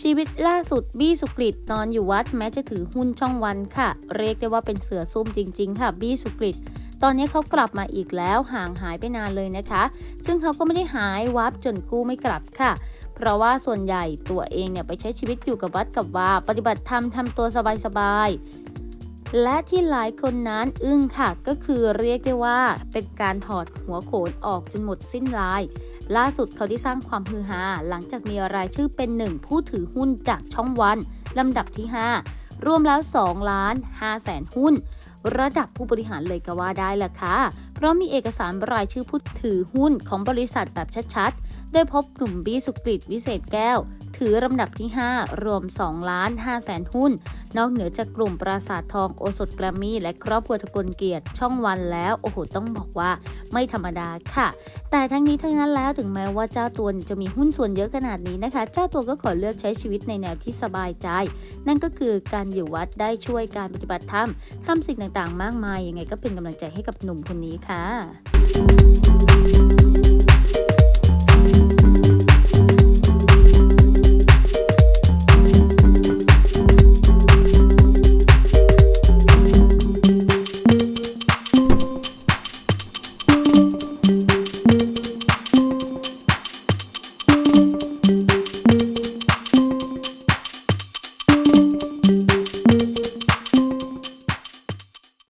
ชีวิตล่าสุดบี้สุกฤตนอนอยู่วัด แม้จะถือหุ้นช่องวันค่ะ เรียกได้ว่าเป็นเสือซุ่มจริง ๆ ค่ะ บี้สุกฤตตอนนี้เขากลับมาอีกแล้วห่างหายไปนานเลยนะคะ ซึ่งเขาก็ไม่ได้หายวับจนกู้ไม่กลับค่ะ เพราะว่าส่วนใหญ่ตัวเองเนี่ยไปใช้ชีวิตอยู่กับวัดกับว่าปฏิบัติธรรมทำตัวสบายๆและที่หลายคนนั้นอึ้งค่ะ ก็คือเรียกได้ว่าเป็นการถอดหัวโขนออกจนหมดสิ้นลาย ล่าสุดเขาได้สร้างความฮือฮาหลังจากมีรายชื่อเป็นหนึ่งผู้ถือหุ้นจากช่องวันลำดับที่ 5 รวมแล้ว2ล้าน5แสนหุ้น ระดับผู้บริหารเลยก็ว่าได้ละค่ะ เพราะมีเอกสารรายชื่อผู้ถือหุ้นของบริษัทแบบชัดๆ ได้พบกลุ่มบี้สุกฤตวิเศษแก้ว ถือลำดับที่ 5 รวม2ล้าน5แสนหุ้น นอกเหนือจากกลุ่มปราสาททองโอสถแกรมมี่และครอบครัวทกลเกียรติช่องวันแล้ว โอ้โห ต้องบอกว่าไม่ธรรมดาค่ะ แต่ทั้งนี้ทั้งนั้นแล้วถึงแม้ว่าเจ้าตัวจะมีหุ้นส่วนเยอะขนาดนี้นะคะ เจ้าตัวก็ขอเลือกใช้ชีวิตในแนวที่สบายใจ นั่นก็คือการอยู่วัดได้ช่วยการปฏิบัติธรรมทำสิ่งต่างๆ มากมายยังไงก็เป็นกำลังใจให้กับหนุ่มคนนี้ค่ะ